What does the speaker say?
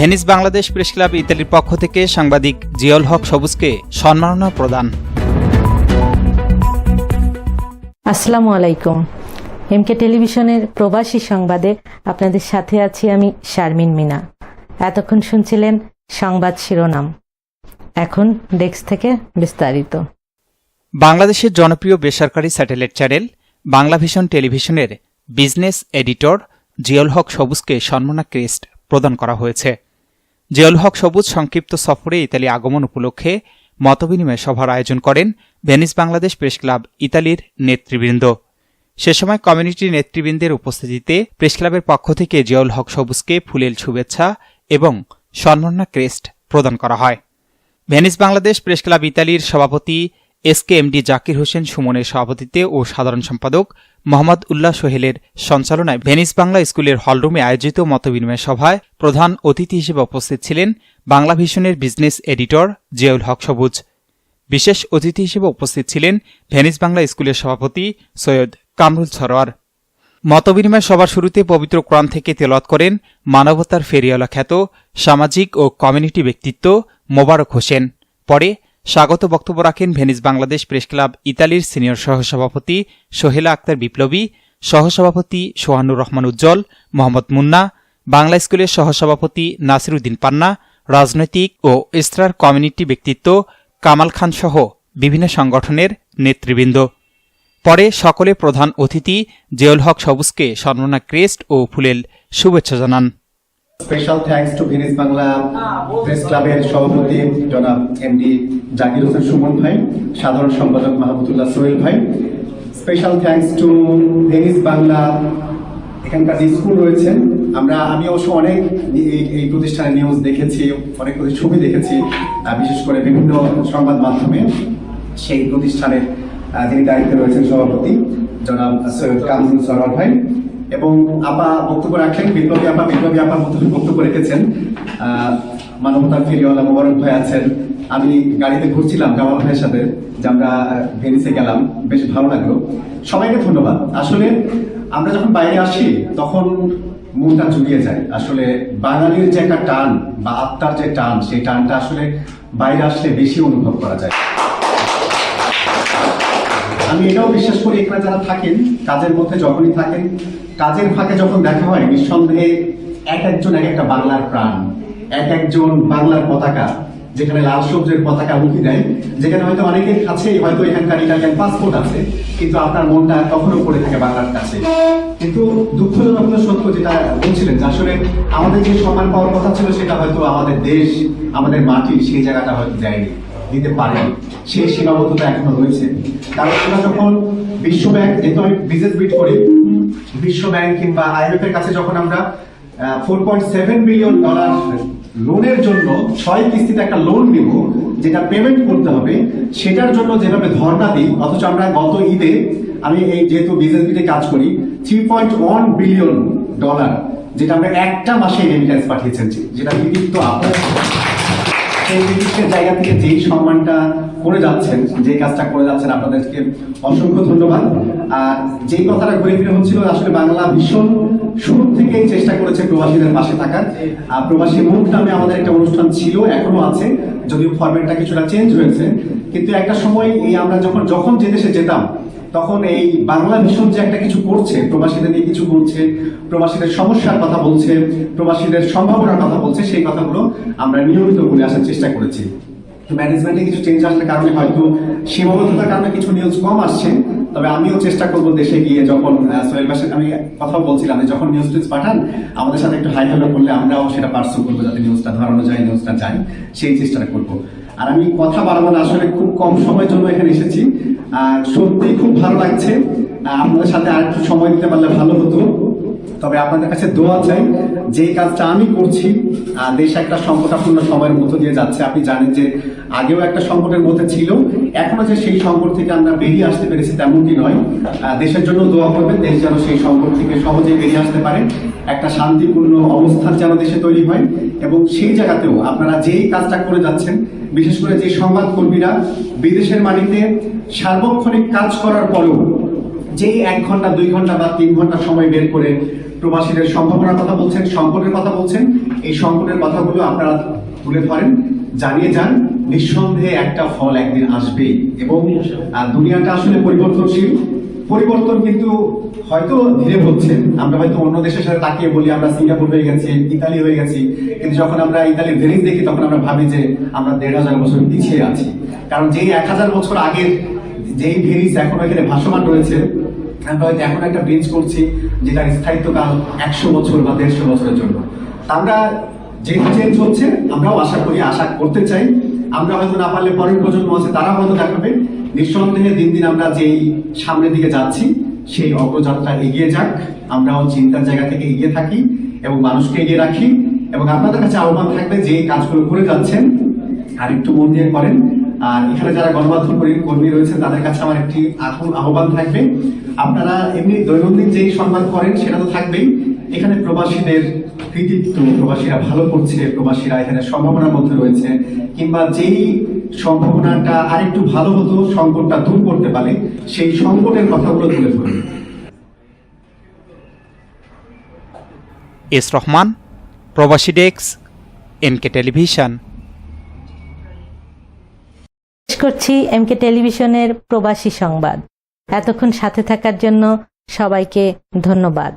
Venice Bangladesh press club ইতালির পক্ষ থেকে সাংবাদিক জিয়ল হক সবুজকে সম্মাননা প্রদান। আসসালামু আলাইকুম। এমকে টেলিভিশনের প্রবাসী সংবাদে আপনাদের সাথে আছি আমি শারমিন মিনা। এতক্ষণ শুনছিলেন সংবাদ শিরোনাম। এখন ডেস্ক থেকে বিস্তারিত। বাংলাদেশের জনপ্রিয় বেসরকারি স্যাটেলাইট চ্যানেল বাংলা ভিশন টেলিভিশনের বিজনেস এডিটর জিয়ল হক সবুজকে সম্মাননা ক্রেস্ট প্রদান করা হয়েছে। জিয়ল হক সবুজ সংক্ষিপ্ত সফরে ইতালি আগমন উপলক্ষে মতবিনিময় সভার আয়োজন করেন ভেনিস বাংলাদেশ প্রেস ক্লাব ইতালির নেতৃবৃন্দ। সে সময় কমিউনিটি নেতৃবৃন্দের উপস্থিতিতে প্রেস ক্লাবের পক্ষ থেকে জিয়াউল হক সবুজকে ফুলেল শুভেচ্ছা এবং সম্মাননা ক্রেস্ট প্রদান করা হয়। ভেনিস বাংলাদেশ প্রেস ক্লাব ইতালির সভাপতি S K MD Zakir Hossain সুমনের সভাপতিত্বে ও সাধারণ সম্পাদক মোহাম্মদ উল্লাহ সোহেলের সঞ্চালনায় ভেনিস বাংলা স্কুলের হলরুমে আয়োজিত মতবিনিময় সভায় প্রধান অতিথি হিসেবে উপস্থিত ছিলেন বাংলা ভিশনের বিজনেস এডিটর জিয়াউল হক সবুজ। বিশেষ অতিথি হিসেবে উপস্থিত ছিলেন ভেনিস বাংলা স্কুলের সভাপতি সৈয়দ কামরুল সরোয়ার। মতবিনিময় সভার শুরুতে পবিত্র কোরআন থেকে তেলত করেন মানবতার ফেরিওয়ালা খ্যাত সামাজিক ও কমিউনিটি ব্যক্তিত্ব মোবারক হোসেন। পরে স্বাগত বক্তব্য রাখেন ভেনিস বাংলাদেশ প্রেস ক্লাব ইতালির সিনিয়র সহসভাপতি সোহেলা আক্তার বিপ্লবী, সহসভাপতি সোহানুর রহমান উজ্জ্বল, মোহাম্মদ মুন্না, বাংলা স্কুলের সহসভাপতি নাসিরুদ্দিন পান্না, রাজনৈতিক ও ইস্ত্রার কমিউনিটি ব্যক্তিত্ব কামাল খান সহ বিভিন্ন সংগঠনের নেতৃবৃন্দ। পরে সকলে প্রধান অতিথি জিয়ল হক সবুজকে সম্মাননা ক্রেস্ট ও ফুলেল শুভেচ্ছা জানান। Special thanks to Venice Bangla press ক্লাবের সভাপতি জনাব এমডি জাকির হোসেন সুমন ভাই, সাধারণ সম্পাদক মাহমুদুল্লাহ সোহেল ভাই। Special thanks to Venice Bangla এখানকার যে স্কুল রয়েছেন আমরা, আমি অবশ্য অনেক এই- প্রতিষ্ঠানের নিউজ দেখেছি, অনেক ছবি দেখেছি বিশেষ করে বিভিন্ন সংবাদ মাধ্যমে। সেই প্রতিষ্ঠানের যিনি দায়িত্বে রয়েছেন সভাপতি, জনাব সৈয়দ কামরুল সরোয়ার ভাই। এবং আপা বক্তব্য রাখলেন বিপ্লবী আপা বিপ্লবী আপা বক্তব্য রেখেছেন। মানবতার ফেরিওয়ালা মোবারক ভাই আছেন। আমি গাড়িতে ঘুরছিলাম জামাল ভাইয়ের সাথে, যে আমরা ভেনিসে গেলাম। বেশ ভালো লাগল। সবাইকে ধন্যবাদ। আসলে আমরা যখন বাইরে আসি, তখন মনটা জুড়িয়ে যায়। আসলে বাঙালির যে একটা টান বা আত্মার যে টান, সেই টানটা আসলে বাইরে আসলে বেশি অনুভব করা যায়। আমি এটাও বিশ্বাস করি এখানে যারা থাকেন, কাজের মধ্যে যখনই থাকেন, কাজের ফাঁকে যখন দেখা হয়, নিঃসন্দেহে এক একজন এক একটা বাংলার প্রাণ, এক একজন বাংলার পতাকা, যেখানে লাল সবুজের পতাকা উঠি দেয়, যেখানে হয়তো অনেকের কাছে হয়তো এখানকার ইটালিয়ান পাসপোর্ট আছে, কিন্তু আপনার মনটা কখনো পড়ে থাকে বাংলার কাছে। কিন্তু দুঃখজনক সত্য যেটা বলছিলেন আসলে আমাদের যে সম্মান পাওয়ার কথা ছিল, সেটা হয়তো আমাদের দেশ, আমাদের মাটি, সেই জায়গাটা হয়তো দেয়নি। দিতে পারেনি। সেই সীমাবদ্ধতা এখনও রয়েছে। কারণ আমরা যখন বিশ্ব ব্যাংক যেহেতু আমি বিজনেস বিট করি বিশ্ব ব্যাংক কিংবা আইএমএফ এর কাছে যখন আমরা four point seven billion dollar লোনের জন্য ছয় কিস্তিতে একটা লোন নিব, যেটা পেমেন্ট করতে হবে, সেটার জন্য যেভাবে ধর্ণা দিই, অথচ আমরা গত ঈদে আমি এই যেহেতু বিজনেস বিটে কাজ করি three point one billion dollar যেটা আমরা একটা মাসে রেমিটেন্স পাঠিয়েছেন, যেটা কৃতিত্ব আপনার জায়গা থেকে যেই সম্মানটা করে যাচ্ছেন, যে কাজটা করে যাচ্ছেন, আপনাদেরকে অসংখ্য ধন্যবাদ। আর যেই কথাটা ঘুরে ফিরে হচ্ছিল, আসলে বাংলা ভীষণ শুরু থেকেই চেষ্টা করেছে প্রবাসীদের পাশে থাকার। আর প্রবাসী মুখ নামে আমাদের একটা অনুষ্ঠান ছিল, এখনও আছে, যদিও ফরম্যাটটা কিছুটা চেঞ্জ হয়েছে। কিন্তু একটা সময় এই আমরা যখন যখন যে দেশে যেতাম তখন এই বাংলা মিশন যে একটা কিছু করছে, প্রবাসীদের নিয়ে কিছু করছে, প্রবাসীদের সমস্যার কথা বলছে, প্রবাসীদের সম্ভাবনার কথা বলছে, সেই কথাগুলো আমরা নিয়মিত বলে আসার চেষ্টা করেছি। ম্যানেজমেন্টে কিছু চেঞ্জ আসার কারণে হয়তো সীমাবদ্ধতার কারণে কিছু নিউজ কম আসছে, তবে আমিও চেষ্টা করব দেশে গিয়ে যখন সোহেল আমি কথা বলছিলাম যখন নিউজ টিউজ পাঠান, আমাদের সাথে একটু হাই হ্যালো করলে আমরাও সেটা পার্সু করব, যাতে নিউজটা ধরানো যায় নিউজটা যায়, সেই চেষ্টাটা করব। আর আমি কথা বাড়াবো না, আসলে খুব কম সময়ের জন্য এখানে এসেছি। আর সত্যি খুব ভালো লাগছে। আপনাদের সাথে আর একটু সময় দিতে পারলে ভালো হতো। তবে আপনাদের কাছে দোয়া চাই, যে কাজটা আমি করছি দেশ একটা সংকটাপূর্ণ সময়ের মধ্য দিয়ে যাচ্ছে। আপনি জানেন যে আগেও একটা সংকটের মধ্যে ছিল, এখনও যে সেই সংকট থেকে আমরা বেরিয়ে আসতে পেরেছি তেমনটি নয়। দেশের জন্য দোয়া করবেন, দেশ যেন সেই সংকট থেকে সহজেই বেরিয়ে আসতে পারে। একটা শান্তিপূর্ণ অবস্থান যেন দেশে তৈরি হয়। এবং সেই জায়গাতেও আপনারা যেই কাজটা করে যাচ্ছেন বিশেষ করে যে সংবাদ কর্মীরা বিদেশের মাটিতে সার্বক্ষণিক কাজ করার পরেও যে এক ঘণ্টা, দুই ঘণ্টা বা তিন ঘণ্টা সময় বের করে প্রবাসীদের সম্ভাবনার কথা বলছেন, সংকটের কথা বলছেন, এই সংকটের কথাগুলো আপনারা তুলে ধরেন, জানিয়ে যান। নিঃসন্দেহে একটা ফল একদিন আসবে এবং দুনিয়াটা আসলে পরিবর্তনশীল। পরিবর্তন কিন্তু হয়তো ধীরে হচ্ছে। আমরা হয়তো অন্য দেশের সাথে তাকিয়ে বলি, আমরা সিঙ্গাপুর হয়ে গেছি, ইতালি হয়ে গেছি। কিন্তু যখন আমরা ইতালির ভেনিস দেখি, তখন আমরা ভাবি যে আমরা দেড় হাজার বছর পিছিয়ে আছি। কারণ যেই এক হাজার বছর আগের যেই ভেনিস এখন এখানে ভাসমান রয়েছে, আমরা হয়তো এখন একটা ব্রিজ করছি যেটার স্থায়িত্বকাল একশো বছর বা দেড়শো বছরের জন্য। আমরা যেহেতু চেঞ্জ হচ্ছে, আমরাও আশা করি, আশা করতে চাই। আমরা হয়তো না পারলে পরের প্রজন্ম আছে তারা হয়তো দেখাবে। নিঃসন্দেহে দিন দিন আমরা যেই সামনের দিকে যাচ্ছি, সেই অগ্রযাত্রা এগিয়ে যাক। আমরাও চিন্তার জায়গা থেকে এগিয়ে থাকি এবং মানুষকে এগিয়ে রাখি। এবং আপনাদের কাছে আহ্বান থাকবে যে কাজগুলো করে যাচ্ছেন, আর একটু মন দিয়ে করেন। আর এখানে যারা গণমাধ্যম কর্মী- রয়েছেন তাদের কাছে আমার একটি আকুল আহ্বান থাকবে। আপনারা এমনি দৈনন্দিন যেই সংবাদ করেন, সেটা তো থাকবেই। এখানে প্রবাসীদের কৃতিত্ব প্রবাসীরা ভালো করছে প্রবাসীরা এখানে সম্ভাবনার মধ্যে রয়েছে কিংবা যেই সম্ভাবনাটা আরেকটু ভালো হতো সংকটটা দূর করতে পারে সেই সংকটের কথাগুলো তুলে ধরুন এস রহমান প্রবাসী ডেস্ক এনকে টেলিভিশন। করছি এমকে টেলিভিশনের প্রবাসী সংবাদ। এতক্ষণ সাথে থাকার জন্য সবাইকে ধন্যবাদ।